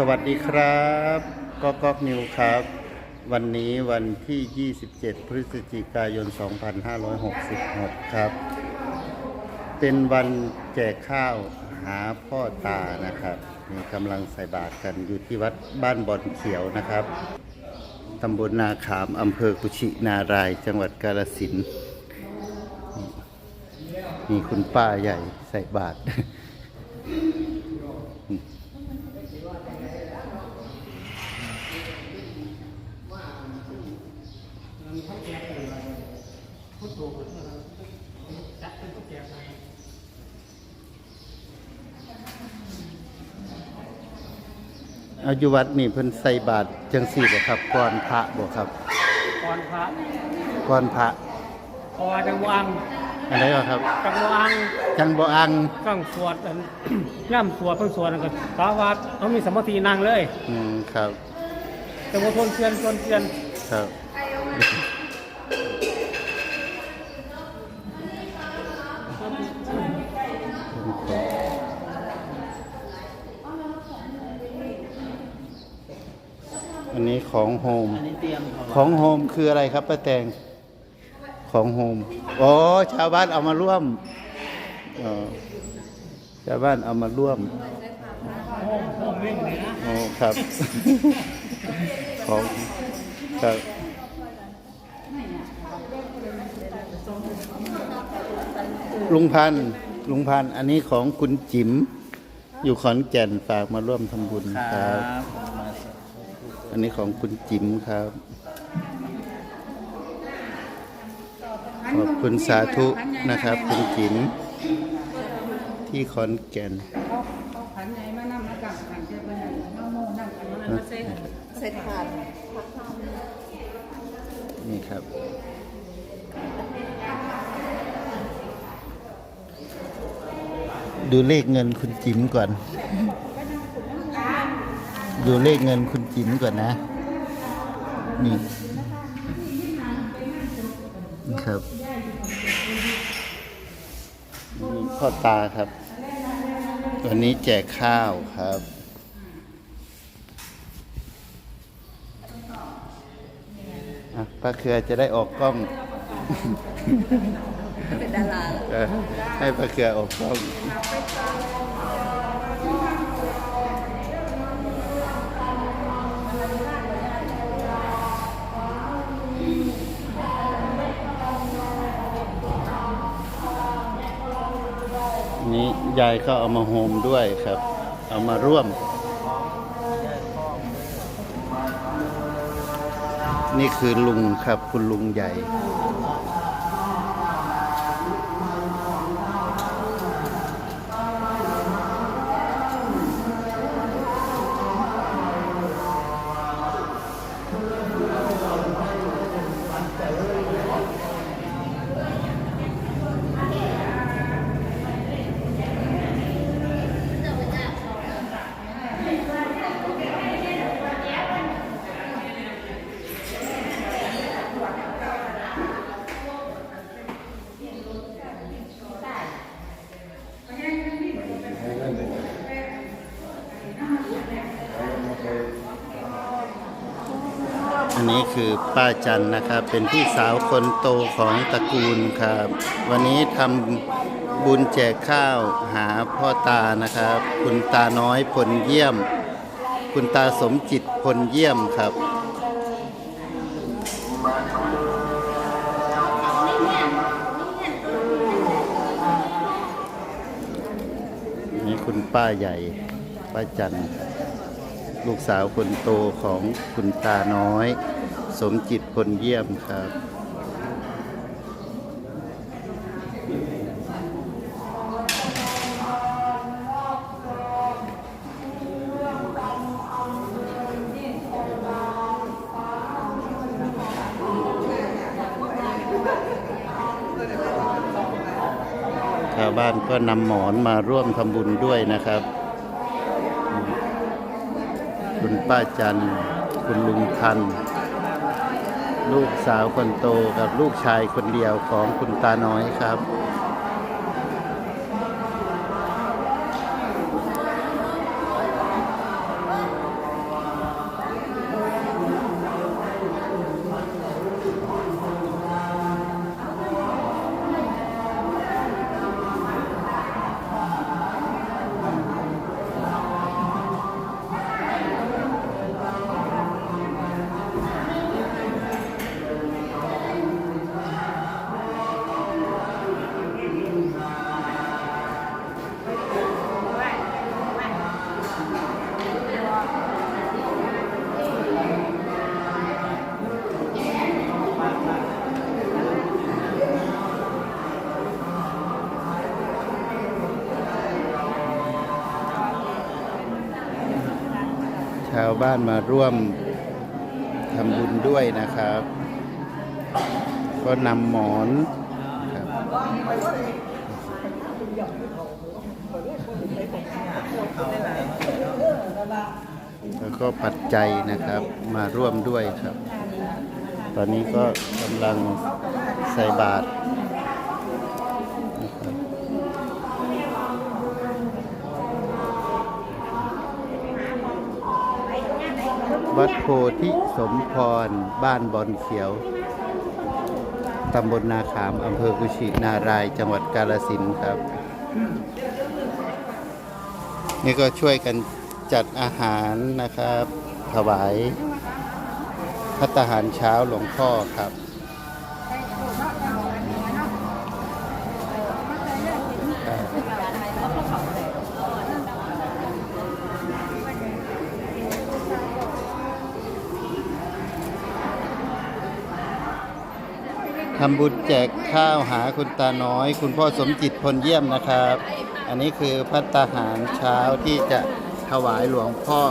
สวัสดีครับก็ก๊อกนิวครับ วันนี้วันที่ 27 พฤศจิกายน 2566 ครับ เป็นวันแจกข้าวหาพ่อตานะครับนี่กำลังใส่บาตรกันอยู่ที่วัดบ้านบอนเขียวนะครับตำบลนาขามอำเภอกุชินาราย จังหวัดกาฬสินมีคุณป้าใหญ่ใส่บาตร อายุวัดนี่เพิ่นใส่บาตรจังสี่บ่ครับก่อนพระบ่ครับก่อนพระก่อนพระเพราะว่าจังหวังอันไหนบ่ครับ จังหวังจังบ่อังต้องสวดอันย่ำสวดเพิ่งสวดนั่นก็พระวัดเขามีสมาธินั่งเลย อืมครับจะมาทนเทียนทนเทียนครับ อันนี้ของโฮม อันนี้เตรียมของโฮมคืออะไรครับป้าแตง ของโฮม อ๋อ ชาวบ้านเอามาร่วมอ๋อชาวบ้านเอามาร่วม โอ้โหวิ่งเลยนะอ๋อครับ ของครับลุงพันธุ์ลุงพันธุ์อันนี้ของคุณจิ๋มอยู่ขอนแก่นฝากมาร่วมทำบุญคครัรับบมาสัก อันนี้ของคุณจิ๋มครับ ขอบคุณสาธุนะครับ คุณจิ๋มที่ขอนแก่นเอาขันใหญ่มานำมากับขันเจ้าบ้านน้องโมนั่งขันมามาเซ็เซ็ถาดนี่ครับดูเลขเงินคุณจิ๋มก่อน ดูเลขเงินคุณจิ๋มก่อนนะ นี่นี่ครับนี่พ่อตาครับ วันนี้แจกข้าวครับอะป้าเครือจะได้ออกกล้อง เป็นดาราเออให้ป้าเครือออกกล้อง ยายก็เอามาโฮมด้วยครับ เอามาร่วม นี่คือลุงครับคุณลุงใหญ่ นี้คือป้าจันนะครับ เป็นพี่สาวคนโตของตระกูลครับ วันนี้ทำบุญแจกข้าวหาพ่อตานะครับ คุณตาน้อยพลเยี่ยม คุณตาสมจิตพลเยี่ยมครับนี่คุณป้าใหญ่ ป้าจัน ลูกสาวคนโตของคุณตาน้อย สมจิตพลเยี่ยมครับชาวบ้านก็นำหมอนมาร่วมทำบุญด้วยนะครับ คุณป้าจัน คุณลุงทัน ลูกสาวคนโตกับลูกชายคนเดียวของคุณตาน้อยครับ บ้านมาร่วมทำบุญด้วยนะครับ ก็นำหมอนครับแล้วก็ปัจจัยนะครับมาร่วมด้วยครับ ตอนนี้ก็กำลังใส่บาตรนะครับ วัดโพธิสมพร บ้านบอนเขียว ตำบลนาขาม อำเภอกุชินาราย จังหวัดกาลสินครับ นี่ก็ช่วยกันจัดอาหารนะครับ ถวายพัตตาหารเช้าหลวงพ่อครับ ทำบุญแจกข้าวหาคุณตาน้อย คุณพ่อสมจิตพลเยี่ยมนะครับ อันนี้คือพัตตาหารเช้าที่จะถวายหลวงพ่อ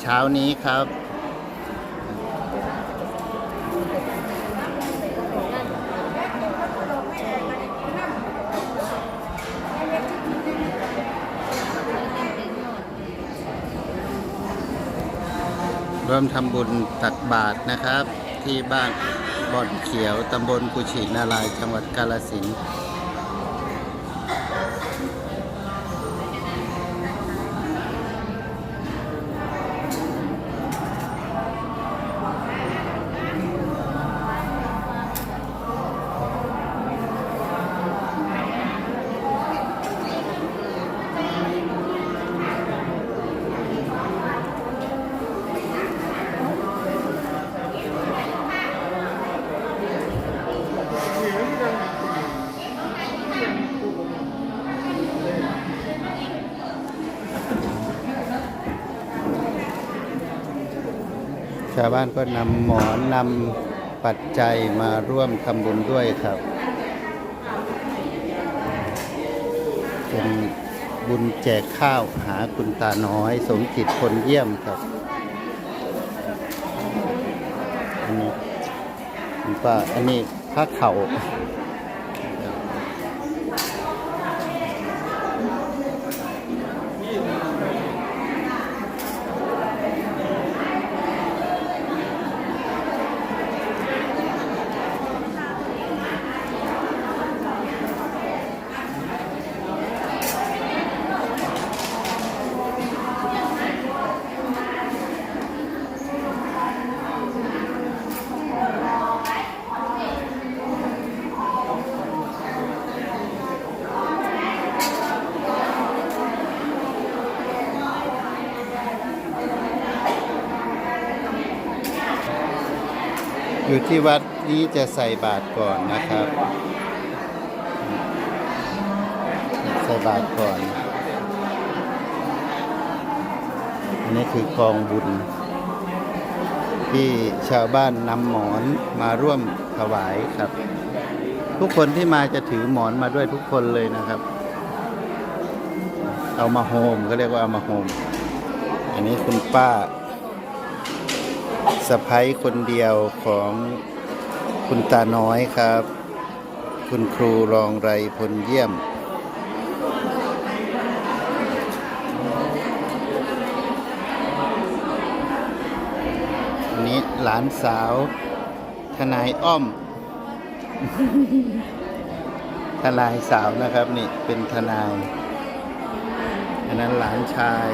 เช้านี้ครับร่วมทำบุญตักบาตรนะครับที่บ้าน บ่อนเขียว ตำบลกุชินารายจังหวัดกาลสิน ชาวบ้านก็นำหมอนนำปัจจัยมาร่วมทำบุญด้วยครับ เป็นบุญแจกข้าวหาคุณตาน้อย สมจิตคนเยี่ยมครับอันนี้คุณป้าอันนี้ผ้าเข่า อยู่ที่วัดนี้จะใส่บาตรก่อนนะครับ ใส่บาตรก่อน อันนี้คือกองบุญ ที่ชาวบ้านนำหมอนมาร่วมถวายครับ ทุกคนที่มาจะถือหมอนมาด้วยทุกคนเลยนะครับ เอามาโฮมก็เรียกว่าเอามาโฮม อันนี้คุณป้า สะพ้ยคนเดียวของคุณตาน้อยครับ คุณครูรองไรพลเยี่ยมนนี้หลานสาว ทนายอ้อม ทนายสาวนะครับนี่เป็นทนาย อันนั้นหลานชาย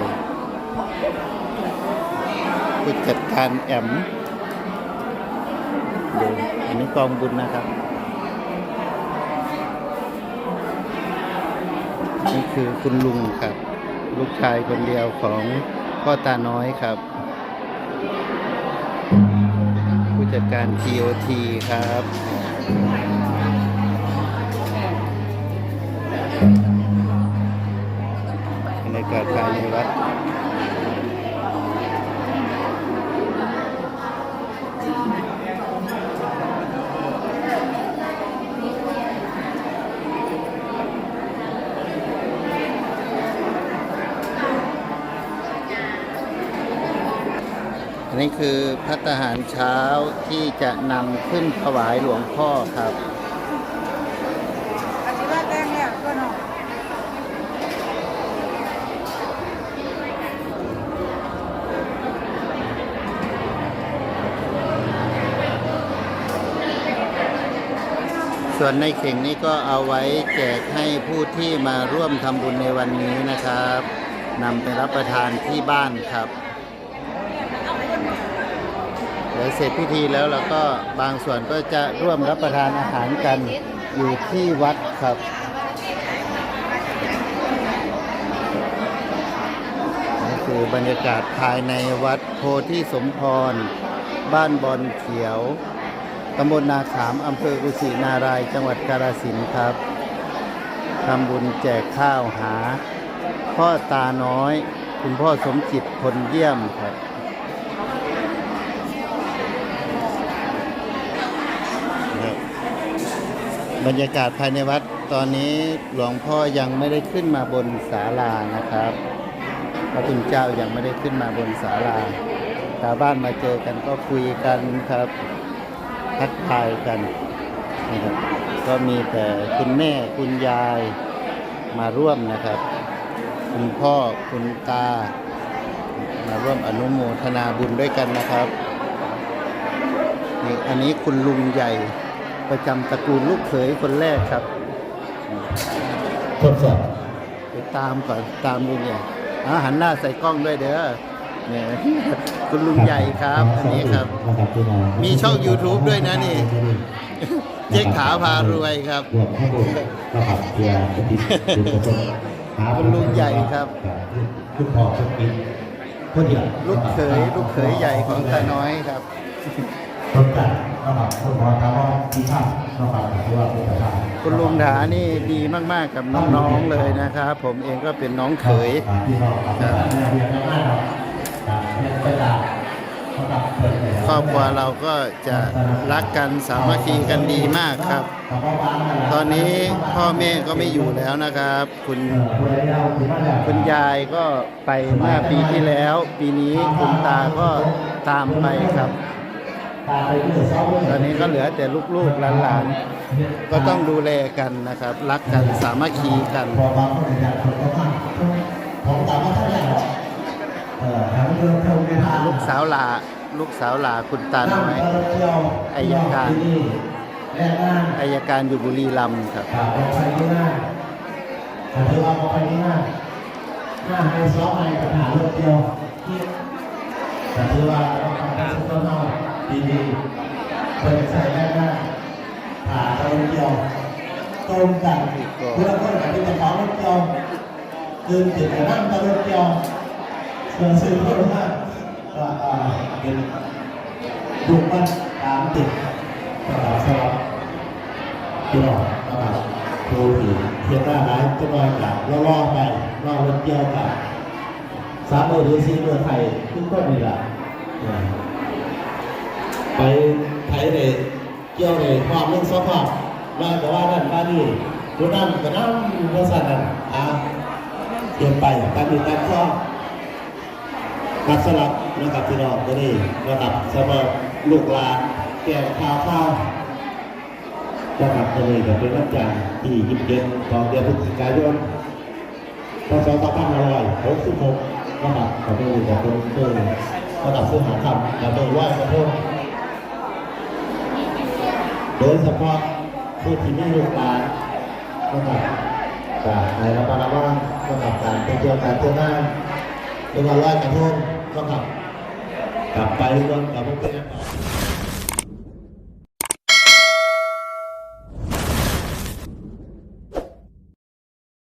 ผู้จัดการแอมดูอันนี้กองบุญนะครับ นี่คือคุณลุงครับ ลูกชายคนเดียวของพ่อตาน้อยครับ ผู้จัดการ TOT ครับบ พัตตาหารเช้าที่จะนำขึ้นถวายหลวงพ่อครับอาชีพแจ้งเนี่ยก็เนาะส่วนในเข่งนี้ก็เอาไว้แจกให้ผู้ที่มาร่วมทำบุญในวันนี้นะครับนำไปรับประทานที่บ้านครับ เดี๋ยวเสร็จพิธีแล้วเราก็บางส่วนก็จะร่วมรับประทานอาหารกันอยู่ที่วัดครับนี่คือบรรยากาศภายในวัดโพธิสมพร บ้านบอนเขียวตำบลนาขามอำเภอกุสินารายจังหวัดกาฬสินธุ์ครับทำบุญแจกข้าวหา พ่อตาน้อย คุณพ่อสมจิตพลเยี่ยมครับ บรรยากาศภายในวัดตอนนี้หลวงพ่อยังไม่ได้ขึ้นมาบนศาลานะครับ พระคุณเจ้ายังไม่ได้ขึ้นมาบนศาลาชาวบ้านมาเจอกันก็คุยกันครับทักทายกันนะครับก็มีแต่คุณแม่คุณยายมาร่วมนะครับ คุณพ่อคุณตา มาร่วมอนุโมทนาบุญด้วยกันนะครับนี่อันนี้คุณลุงใหญ่ ประจำตระกูลลูกเขยคนแรกครับทดสอบไปตามก่อนตามลุงใหญ่อาหันหน้าใส่กล้องด้วยเด้อเนี่ยคุณลุงใหญ่ครับ อันนี้ครับนะครับพี่น้องมีช่อง YouTube ด้วยนะนี่ เจ๊ขาพารวยครับรวมข้อมูลนะครับเพื่อปฏิบัติบุญกุศลหาคุณลุงใหญ่ครับคุณพ่อคุณปิ๊กคนเดียวลูกเขยลูกเขยใหญ่ของตาน้อยครับ คนจัดนะครับคนพอทำว่าที่ข้ามนะครับที่ว่าเป็นประธานคุณลุงถานี่ดีมาก ๆ กับน้อง ๆ เลยนะครับ ผมเองก็เป็นน้องเขยอ่าพี่น้องครับเรียนเรียนมากครับอ่าเรียนไปตานะครับเปิดเลยครอบครัวเราก็จะรักกันสามัคคีกันดีมากครับ ตอนนี้พ่อแม่ก็ไม่อยู่แล้วนะครับ คุณคุณยายก็ไปเมื่อปีที่แล้ว ปีนี้คุณตาก็ตามไปครับ ตอนนี้ก็เหลือแต่ลูกๆหลานๆ ก็ต้องดูแลกันนะครับ รักกันสามัคคีกันพอบางคนอยากคนก็มากผมตามว่าเท่าไหร่หรอกเออทางเดินเท่าไม่ทานลูกสาวหลาลูกสาวหลาคุณตาน้อยอายการที่นี่แรกหน้าอายการอยู่บุรีรัมย์ครับแต่เธอว่าไปที่หน้าหน้าให้ซ้อมให้ปัญหารถเดียวที่แต่ถือว่าต้องทำให้สุดต้นอา ดีๆเปิดใส่แรกหน้าผ่าไปรถเดียวตรงกันเพื่อคนกับที่จะฟ้องรถเดียวคืนติดแต่นั่งตะรถเดียวเสื่อสื่อเพื่อนมาก็เป็นลูกบ้านตามติดสำหรับสำหรับพี่น้องนะครับครูที่เทียบหน้าร้ายจะน้อยกับล่อๆไปล่อรถเกี่ยวกับสามมือหรือสี่มือไทยทุกคนนี่แหละ ไปไทยเลยเกี่ยวเลยความเรื่องสภาพว่าแต่ว่านั่นว่านี่ดูนั่นก็นั่นบริษัทนั่นอะเปลี่ยนไปตามมีตามข้อนับสลับนะครับพี่น้องก็นี่นะครับสำหรับลูกหลานแก่ข้าวข้าวนะครับก็เลยเป็นวันจันทร์ที่ยี่สิบเจ็ดของเดือนพฤศจิกายนพศ2566นะครับก็เป็นของคนเพื่อระดับซื้อหาคำและเป็นว้พระพุทธโด ยเฉพาะผู้ที่มีลูกหลานนะครับจากในระบาดระวังนะครับการไปเที่ยวการเที่ยวงานหรือว่าไหว้กระทงนะครับกลับไปรวมกับพวกเพื่อน